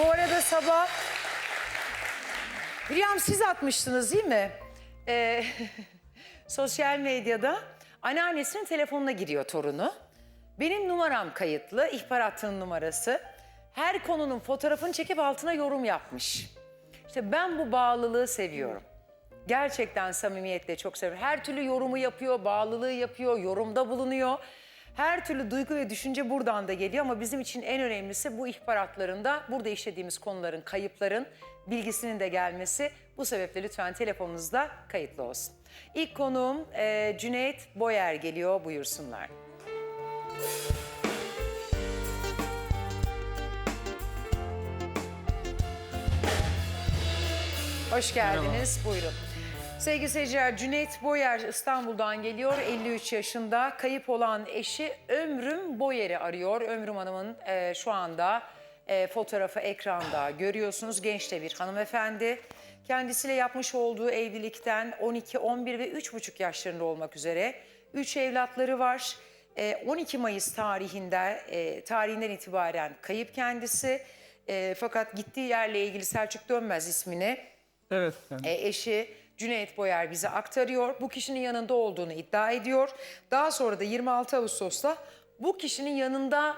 Bu arada sabah Rüyam siz atmıştınız değil mi? Ee, sosyal medyada anneannesinin telefonuna giriyor torunu. Benim numaram kayıtlı, ihbar hattının numarası. Her konunun fotoğrafını çekip altına yorum yapmış. İşte ben bu bağlılığı seviyorum. Gerçekten samimiyetle çok seviyorum. Her türlü yorumu yapıyor, bağlılığı yapıyor, yorumda bulunuyor. Her türlü duygu ve düşünce buradan da geliyor ama bizim için en önemlisi bu ihbaratlarında burada işlediğimiz konuların, kayıpların bilgisinin de gelmesi. Bu sebeple lütfen telefonunuzda kayıtlı olsun. İlk konuğum e, Cüneyt Boyer geliyor buyursunlar. Hoş geldiniz. Buyurun. Sevgili seyirciler, Cüneyt Boyer İstanbul'dan geliyor. 53 yaşında. Kayıp olan eşi Ömrüm Boyer'i arıyor. Ömrüm Hanım'ın e, şu anda e, fotoğrafı ekranda görüyorsunuz. Genç de bir hanımefendi. Kendisiyle yapmış olduğu evlilikten 12, 11 ve 3,5 yaşlarında olmak üzere 3 evlatları var. E, 12 Mayıs tarihinde e, tarihinden itibaren kayıp kendisi. E, fakat gittiği yerle ilgili Selçuk Dönmez ismini Evet efendim. e, eşi Cüneyt Boyer bize aktarıyor. Bu kişinin yanında olduğunu iddia ediyor. Daha sonra da 26 Ağustos'ta bu kişinin yanında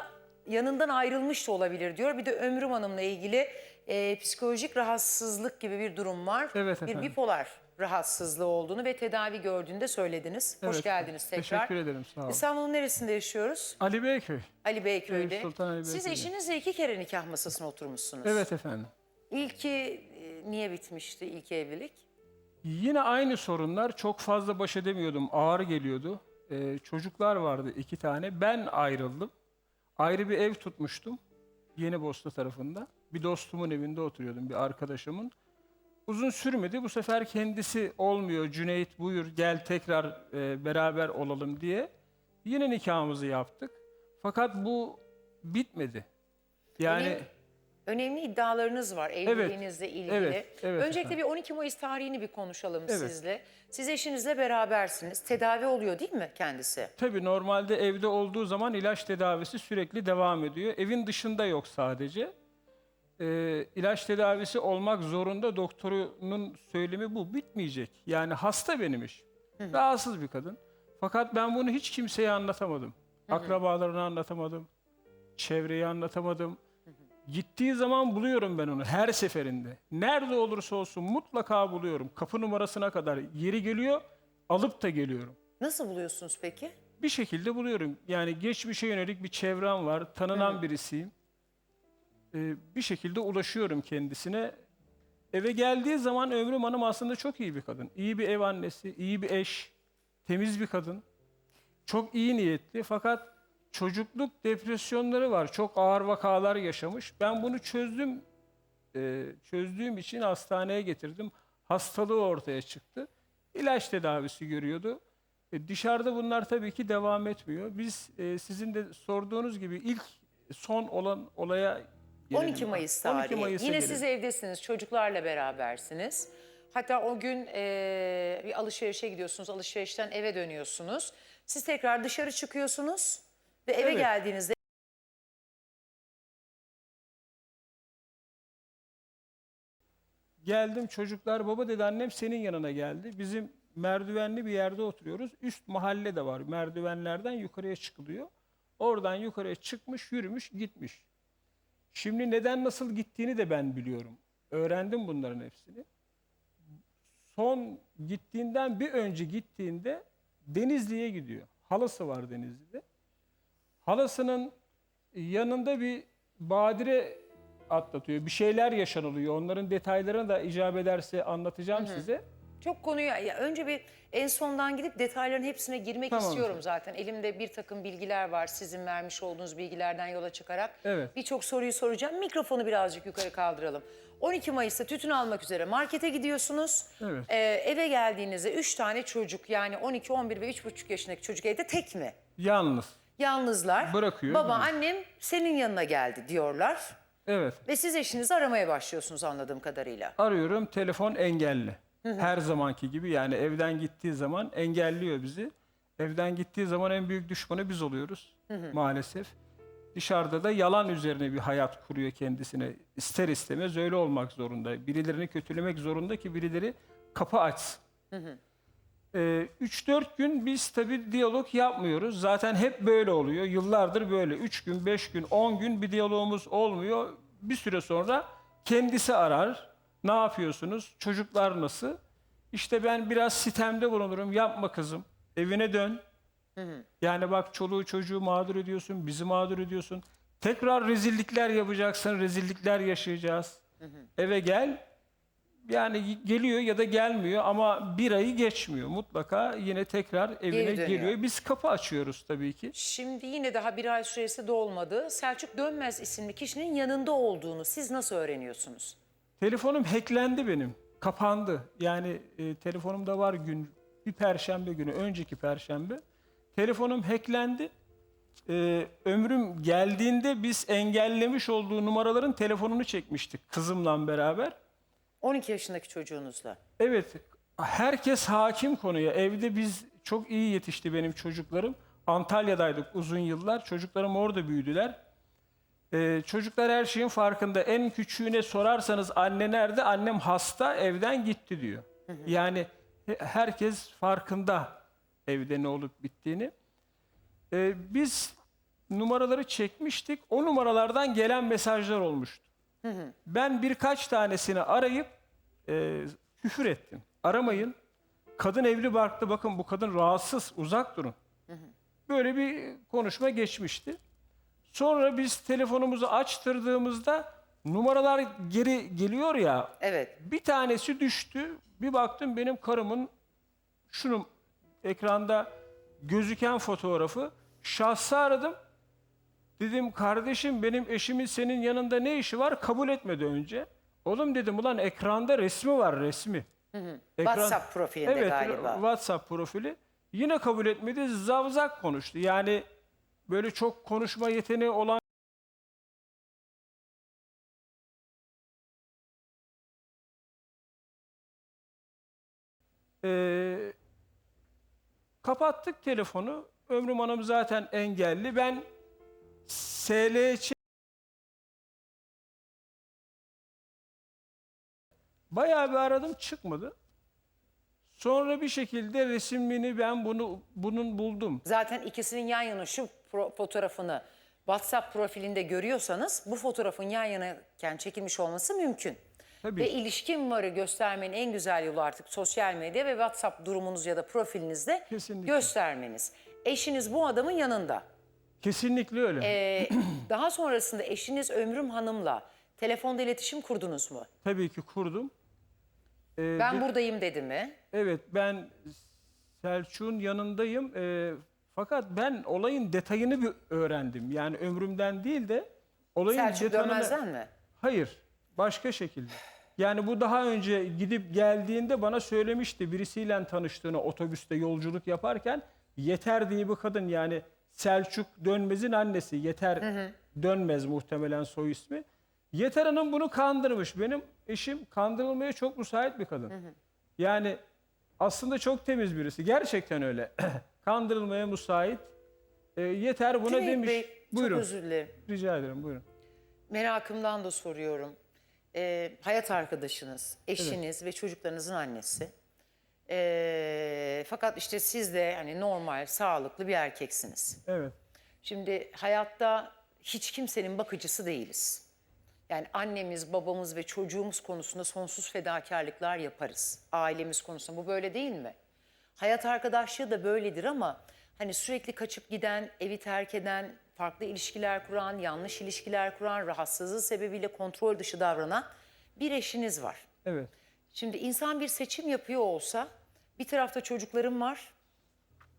yanından ayrılmış da olabilir diyor. Bir de Ömrüm Hanım'la ilgili e, psikolojik rahatsızlık gibi bir durum var. Evet bir efendim. bipolar rahatsızlığı olduğunu ve tedavi gördüğünü de söylediniz. Hoş Evet, geldiniz tekrar. teşekkür ederim, sağ olun. İstanbul'un neresinde yaşıyoruz? Ali Beyköy. Ali Beyköy'de. Eyüp Sultan Ali Siz Beyköy'de. eşinizle iki kere nikah masasına oturmuşsunuz. Evet efendim. İlki e, niye bitmişti ilk evlilik? Yine aynı sorunlar. Çok fazla baş edemiyordum. Ağır geliyordu. Ee, çocuklar vardı iki tane. Ben ayrıldım. Ayrı bir ev tutmuştum. Yeni Bosna tarafında. Bir dostumun evinde oturuyordum. Bir arkadaşımın. Uzun sürmedi. Bu sefer kendisi olmuyor. Cüneyt buyur gel tekrar e, beraber olalım diye. Yine nikahımızı yaptık. Fakat bu bitmedi. Yani... Önemli, önemli iddialarınız var evliliğinizle ilgili. evet, evet Öncelikle bir 12 Mayıs tarihini bir konuşalım Evet. sizle. Siz eşinizle berabersiniz. Tedavi oluyor değil mi kendisi? Tabii normalde evde olduğu zaman ilaç tedavisi sürekli devam ediyor. Evin dışında yok sadece. Ee, ilaç tedavisi olmak zorunda doktorunun söylemi bu. Bitmeyecek. Yani hasta benim eşim. Rahatsız bir kadın. Fakat ben bunu hiç kimseye anlatamadım. Akrabalarına anlatamadım. Çevreye anlatamadım. Gittiği zaman buluyorum ben onu her seferinde. Nerede olursa olsun mutlaka buluyorum. Kapı numarasına kadar yeri geliyor, alıp da geliyorum Nasıl buluyorsunuz peki? bir şekilde buluyorum. Yani geçmişe yönelik bir çevrem var, tanınan birisiyim. Ee, bir şekilde ulaşıyorum kendisine. Eve geldiği zaman Ömrüm Hanım aslında çok iyi bir kadın. İyi bir ev annesi, iyi bir eş, temiz bir kadın. Çok iyi niyetli fakat çocukluk depresyonları var. Çok ağır vakalar yaşamış. Ben bunu çözdüm. Ee, çözdüğüm için hastaneye getirdim. Hastalığı ortaya çıktı. İlaç tedavisi görüyordu. E, dışarıda bunlar tabii ki devam etmiyor. Biz e, sizin de sorduğunuz gibi ilk son olan olaya gelelim. 12 Mayıs tarihi. 12 Mayıs'a Yine gelelim. siz evdesiniz, çocuklarla berabersiniz. Hatta o gün e, bir alışverişe gidiyorsunuz, alışverişten eve dönüyorsunuz. Siz tekrar dışarı çıkıyorsunuz ve eve Evet. geldiğinizde Geldim çocuklar baba dedi annem senin yanına geldi. Bizim merdivenli bir yerde oturuyoruz. Üst mahalle de var. Merdivenlerden yukarıya çıkılıyor. Oradan yukarıya çıkmış, yürümüş, gitmiş. Şimdi neden nasıl gittiğini de ben biliyorum. Öğrendim bunların hepsini. Son gittiğinden bir önce gittiğinde Denizli'ye gidiyor. Halası var Denizli'de. Halasının yanında bir badire atlatıyor. Bir şeyler yaşanılıyor. Onların detaylarını da icap ederse anlatacağım size. Çok konuya ya önce bir en sondan gidip detayların hepsine girmek Tamam istiyorum efendim. zaten. Elimde bir takım bilgiler var sizin vermiş olduğunuz bilgilerden yola çıkarak. Evet. Birçok soruyu soracağım. Mikrofonu birazcık yukarı kaldıralım. 12 Mayıs'ta tütün almak üzere markete gidiyorsunuz. Evet. Ee, eve geldiğinizde 3 tane çocuk yani 12, 11 ve 3,5 yaşındaki çocuk evde tek mi? Yalnız. Yalnızlar. Bırakıyor, Baba gidiyor. annem senin yanına geldi diyorlar. Evet. Ve siz eşinizi aramaya başlıyorsunuz anladığım kadarıyla. Arıyorum telefon engelli. Her zamanki gibi yani evden gittiği zaman engelliyor bizi. Evden gittiği zaman en büyük düşmanı biz oluyoruz maalesef. dışarıda da yalan üzerine bir hayat kuruyor kendisine. İster istemez öyle olmak zorunda. Birilerini kötülemek zorunda ki birileri kapı açsın. 3-4 gün biz tabii diyalog yapmıyoruz. Zaten hep böyle oluyor. Yıllardır böyle. 3 gün, 5 gün, 10 gün bir diyalogumuz olmuyor. Bir süre sonra kendisi arar. Ne yapıyorsunuz? Çocuklar nasıl? İşte ben biraz sitemde bulunurum. Yapma kızım. Evine dön. Yani bak çoluğu çocuğu mağdur ediyorsun, bizi mağdur ediyorsun. Tekrar rezillikler yapacaksın, rezillikler yaşayacağız. Eve gel. Yani geliyor ya da gelmiyor ama bir ayı geçmiyor. Mutlaka yine tekrar evine Geri dönüyor. geliyor. Biz kapı açıyoruz tabii ki. Şimdi yine daha bir ay süresi dolmadı. Selçuk Dönmez isimli kişinin yanında olduğunu siz nasıl öğreniyorsunuz? Telefonum hacklendi benim. Kapandı. Yani e, telefonumda var gün bir perşembe günü, önceki perşembe. Telefonum hacklendi. E, ömrüm geldiğinde biz engellemiş olduğu numaraların telefonunu çekmiştik kızımla beraber. 12 yaşındaki çocuğunuzla. Evet, herkes hakim konuya. Evde biz çok iyi yetişti benim çocuklarım. Antalya'daydık uzun yıllar. Çocuklarım orada büyüdüler. Ee, çocuklar her şeyin farkında. En küçüğüne sorarsanız anne nerede? Annem hasta, evden gitti diyor. Yani he- herkes farkında evde ne olup bittiğini. Ee, biz numaraları çekmiştik. O numaralardan gelen mesajlar olmuştu. Ben birkaç tanesini arayıp e, küfür ettim. Aramayın. Kadın evli barklı bakın bu kadın rahatsız uzak durun. Böyle bir konuşma geçmişti. Sonra biz telefonumuzu açtırdığımızda numaralar geri geliyor ya Evet. bir tanesi düştü. Bir baktım benim karımın şunun ekranda gözüken fotoğrafı. Şahsı aradım. Dedim kardeşim benim eşimin senin yanında ne işi var? Kabul etmedi önce. Oğlum dedim ulan ekranda resmi var resmi. Ekran- WhatsApp profilinde evet, galiba. WhatsApp profili. Yine kabul etmedi. Zavzak konuştu. Yani böyle çok konuşma yeteneği olan Ee, kapattık telefonu. Ömrüm Hanım zaten engelli. Ben SLC bayağı bir aradım çıkmadı. Sonra bir şekilde resimini ben bunu bunun buldum. Zaten ikisinin yan yana şu pro- fotoğrafını WhatsApp profilinde görüyorsanız bu fotoğrafın yan yanayken çekilmiş olması mümkün. Tabii. Ve ilişkin varı göstermenin en güzel yolu artık sosyal medya ve WhatsApp durumunuz ya da profilinizde Kesinlikle. göstermeniz. Eşiniz bu adamın yanında. Kesinlikle öyle. Ee, daha sonrasında eşiniz Ömrüm Hanım'la telefonda iletişim kurdunuz mu? Tabii ki kurdum. Ee, Ben bir- buradayım dedi mi? Evet ben Selçuk'un yanındayım. Ee, fakat ben olayın detayını bir öğrendim. Yani ömrümden değil de olayın Selçuk detayını... Dönmez'den mi? Hayır. Başka şekilde. Yani bu daha önce gidip geldiğinde bana söylemişti. Birisiyle tanıştığını otobüste yolculuk yaparken Yeter diye bir kadın yani Selçuk Dönmez'in annesi. Yeter Dönmez muhtemelen soy ismi. Yeter Hanım bunu kandırmış. Benim eşim kandırılmaya çok müsait bir kadın. Yani aslında çok temiz birisi. Gerçekten öyle. kandırılmaya müsait. Ee, yeter buna Cüneyt demiş. Bey, buyurun. Çok özür dilerim. Rica ederim buyurun. Merakımdan da soruyorum. Ee, hayat arkadaşınız, eşiniz ve çocuklarınızın annesi. Ee, fakat işte siz de hani normal, sağlıklı bir erkeksiniz. Evet. Şimdi hayatta hiç kimsenin bakıcısı değiliz. Yani annemiz, babamız ve çocuğumuz konusunda sonsuz fedakarlıklar yaparız. Ailemiz konusunda bu böyle değil mi? Hayat arkadaşlığı da böyledir ama hani sürekli kaçıp giden, evi terk eden, farklı ilişkiler kuran, yanlış ilişkiler kuran, rahatsızlığı sebebiyle kontrol dışı davranan bir eşiniz var. Evet. Şimdi insan bir seçim yapıyor olsa bir tarafta çocuklarım var,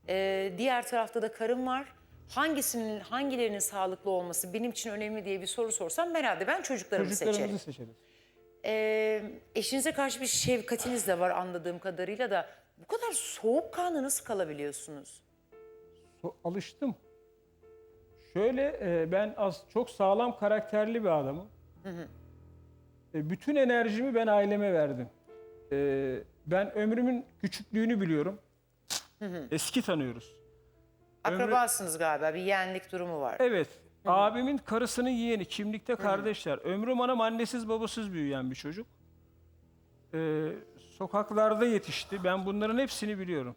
ee, diğer tarafta da karım var. Hangisinin, hangilerinin sağlıklı olması benim için önemli diye bir soru sorsam herhalde ben çocuklarımı seçerim. Çocuklarımızı seçeriz. Ee, eşinize karşı bir şefkatiniz de var anladığım kadarıyla da bu kadar soğukkanlı nasıl kalabiliyorsunuz? So- alıştım. Şöyle e, ben az çok sağlam karakterli bir adamım. E, bütün enerjimi ben aileme verdim. E, ben ömrümün küçüklüğünü biliyorum. Eski tanıyoruz. Akrabasınız galiba bir yeğenlik durumu var. Evet. Abimin karısının yeğeni, kimlikte kardeşler. Ömrüm Hanım annesiz babasız büyüyen bir çocuk. Ee, sokaklarda yetişti. Ben bunların hepsini biliyorum.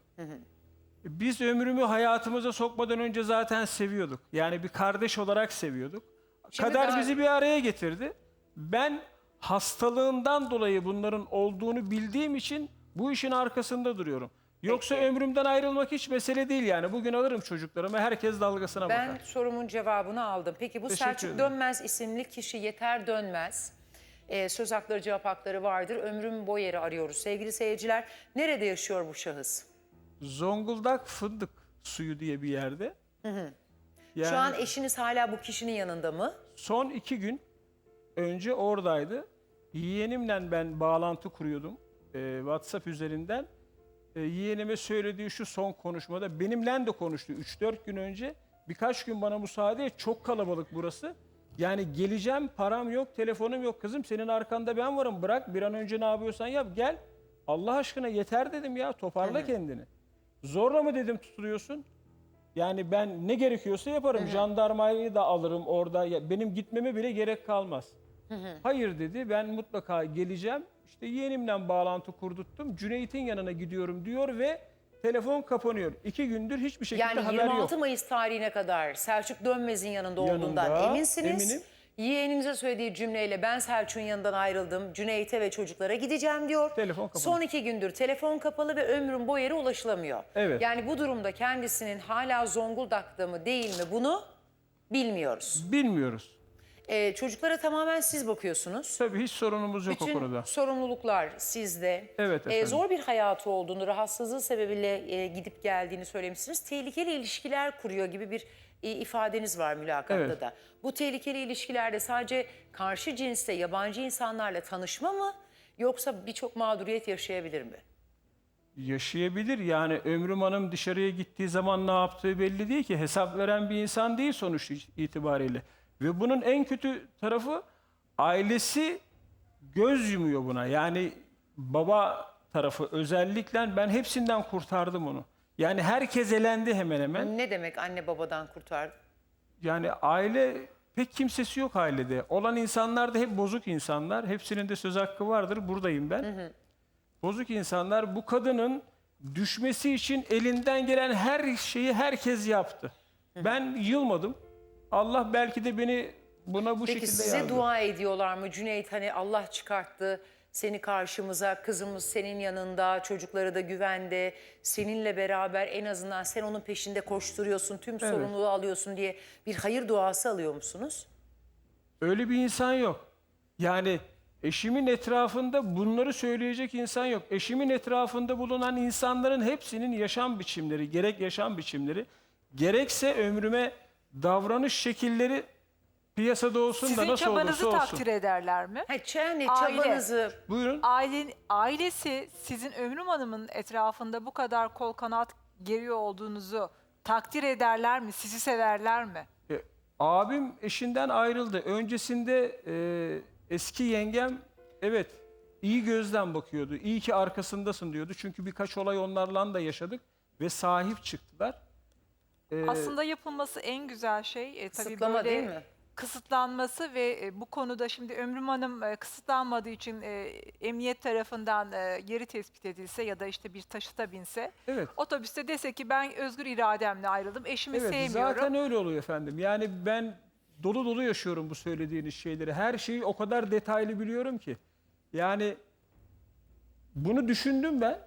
Biz ömrümü hayatımıza sokmadan önce zaten seviyorduk. Yani bir kardeş olarak seviyorduk. Şimdi Kader daha- bizi bir araya getirdi. Ben hastalığından dolayı bunların olduğunu bildiğim için bu işin arkasında duruyorum. Yoksa Peki. ömrümden ayrılmak hiç mesele değil yani. Bugün alırım çocuklarımı herkes dalgasına Ben bakar. sorumun cevabını aldım. Peki bu Teşekkür Selçuk ederim. Dönmez isimli kişi yeter dönmez. Ee, söz hakları cevap hakları vardır. Ömrüm Boyer'i arıyoruz sevgili seyirciler. Nerede yaşıyor bu şahıs? Zonguldak Fındık Suyu diye bir yerde. Yani Şu an eşiniz hala bu kişinin yanında mı? son iki gün önce oradaydı. Yeğenimle ben bağlantı kuruyordum e, WhatsApp üzerinden. E, yeğenime söylediği şu son konuşmada benimle de konuştu 3-4 gün önce. Birkaç gün bana müsaade et çok kalabalık burası. Yani geleceğim param yok telefonum yok kızım senin arkanda ben varım bırak bir an önce ne yapıyorsan yap gel. Allah aşkına yeter dedim ya toparla kendini. Zorla mı dedim tutuluyorsun? Yani ben ne gerekiyorsa yaparım. Jandarmayı da alırım orada. Ya benim gitmeme bile gerek kalmaz. Hayır dedi. Ben mutlaka geleceğim. İşte yeğenimle bağlantı kurduttum. Cüneyt'in yanına gidiyorum diyor ve telefon kapanıyor. İki gündür hiçbir şekilde Yani haber 26 yok. Mayıs tarihine kadar Selçuk Dönmez'in yanında, Yanında, olduğundan eminsiniz. eminim. Yeğeninize söylediği cümleyle ben Selçuk'un yanından ayrıldım. Cüneyt'e ve çocuklara gideceğim diyor. Telefon kapalı. Son iki gündür telefon kapalı ve ömrün Boyer'e ulaşılamıyor. Evet. Yani bu durumda kendisinin hala Zonguldak'ta mı değil mi bunu bilmiyoruz. Bilmiyoruz. Ee, çocuklara tamamen siz bakıyorsunuz. Tabii hiç sorunumuz yok o Bütün konuda. sorumluluklar sizde. Evet Ee, efendim. zor bir hayatı olduğunu, rahatsızlığı sebebiyle e, gidip geldiğini söylemişsiniz. Tehlikeli ilişkiler kuruyor gibi bir e, ifadeniz var mülakatta Evet. da. Bu tehlikeli ilişkilerde sadece karşı cinste yabancı insanlarla tanışma mı yoksa birçok mağduriyet yaşayabilir mi? Yaşayabilir yani Ömrüm Hanım dışarıya gittiği zaman ne yaptığı belli değil ki. Hesap veren bir insan değil sonuç itibariyle. Ve bunun en kötü tarafı ailesi göz yumuyor buna. Yani baba tarafı özellikle ben hepsinden kurtardım onu. Yani herkes elendi hemen hemen. Ne demek anne babadan kurtardı? Yani aile pek kimsesi yok ailede. Olan insanlar da hep bozuk insanlar. Hepsinin de söz hakkı vardır. Buradayım ben. Bozuk insanlar bu kadının düşmesi için elinden gelen her şeyi herkes yaptı. Ben yılmadım. Allah belki de beni buna bu Peki şekilde size yazdı. dua ediyorlar mı Cüneyt hani Allah çıkarttı seni karşımıza kızımız senin yanında çocukları da güvende seninle beraber en azından sen onun peşinde koşturuyorsun tüm sorumluluğu alıyorsun diye bir hayır duası alıyor musunuz? Öyle bir insan yok. Yani eşimin etrafında bunları söyleyecek insan yok. Eşimin etrafında bulunan insanların hepsinin yaşam biçimleri, gerek yaşam biçimleri, gerekse ömrüme davranış şekilleri piyasada olsun da Sizin nasıl çabanızı olursa olsun. takdir ederler mi? Ha, yani Aile. çabanızı Buyurun. Ailen, ailesi sizin Ömrüm Hanım'ın etrafında bu kadar kol kanat geriyor olduğunuzu takdir ederler mi? Sizi severler mi? E, abim eşinden ayrıldı. Öncesinde e, eski yengem evet iyi gözden bakıyordu. İyi ki arkasındasın diyordu. Çünkü birkaç olay onlarla da yaşadık ve sahip çıktılar. E, Aslında yapılması en güzel şey e, tabii Kısıtlama böyle değil mi? kısıtlanması ve e, bu konuda şimdi Ömrüm Hanım e, kısıtlanmadığı için e, emniyet tarafından e, yeri tespit edilse ya da işte bir taşıta binse Evet. otobüste dese ki ben özgür irademle ayrıldım eşimi Evet sevmiyorum. zaten öyle oluyor efendim. Yani ben dolu dolu yaşıyorum bu söylediğiniz şeyleri. Her şeyi o kadar detaylı biliyorum ki. Yani bunu düşündüm ben.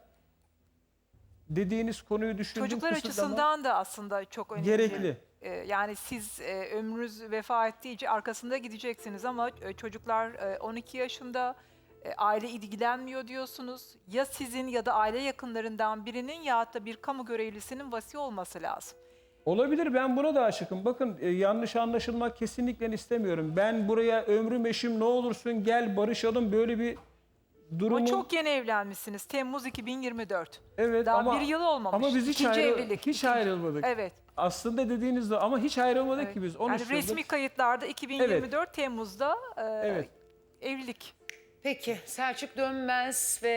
Dediğiniz konuyu düşündüm. Çocuklar açısından da aslında çok önemli. Gerekli. Ee, yani siz e, ömrünüz vefa ettiğince arkasında gideceksiniz ama e, çocuklar e, 12 yaşında e, aile ilgilenmiyor diyorsunuz. Ya sizin ya da aile yakınlarından birinin ya da bir kamu görevlisinin vasi olması lazım. Olabilir ben buna da aşıkım. Bakın e, yanlış anlaşılmak kesinlikle istemiyorum. Ben buraya ömrüm eşim ne olursun gel barışalım böyle bir durumu. Ama çok yeni evlenmişsiniz. Temmuz 2024. evet daha ama, bir yıl olmamış. Ama biz hiç, İkinci ayrı- evlilik, hiç ikinci. ayrılmadık. Evet. Aslında dediğinizde ama hiç ayrılmadık evet. ki biz. 13 Yani yıldır. resmi kayıtlarda 2024 Temmuz'da e, Evet. evlilik. Peki Selçuk Dönmez ve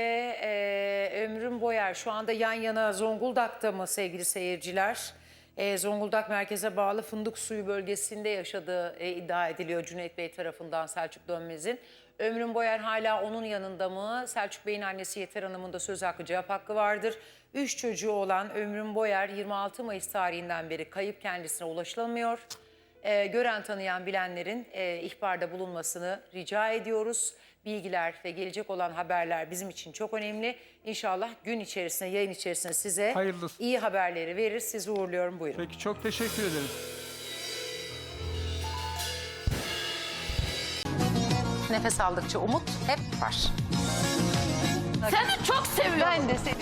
e, Ömrüm Boyer şu anda yan yana Zonguldak'ta mı sevgili seyirciler? E, Zonguldak merkeze bağlı Fındık Suyu bölgesinde yaşadığı e, iddia ediliyor Cüneyt Bey tarafından Selçuk Dönmez'in. Ömrün Boyer hala onun yanında mı? Selçuk Bey'in annesi Yeter Hanım'ın da söz hakkı cevap hakkı vardır. Üç çocuğu olan Ömrün Boyer 26 Mayıs tarihinden beri kayıp kendisine ulaşılamıyor. E, gören tanıyan bilenlerin e, ihbarda bulunmasını rica ediyoruz. Bilgiler ve gelecek olan haberler bizim için çok önemli. İnşallah gün içerisinde, yayın içerisinde size Hayırlısı. iyi haberleri verir. Sizi uğurluyorum. Buyurun. Peki çok teşekkür ederim. Nefes aldıkça umut hep var. Seni çok seviyorum. Ben de seni.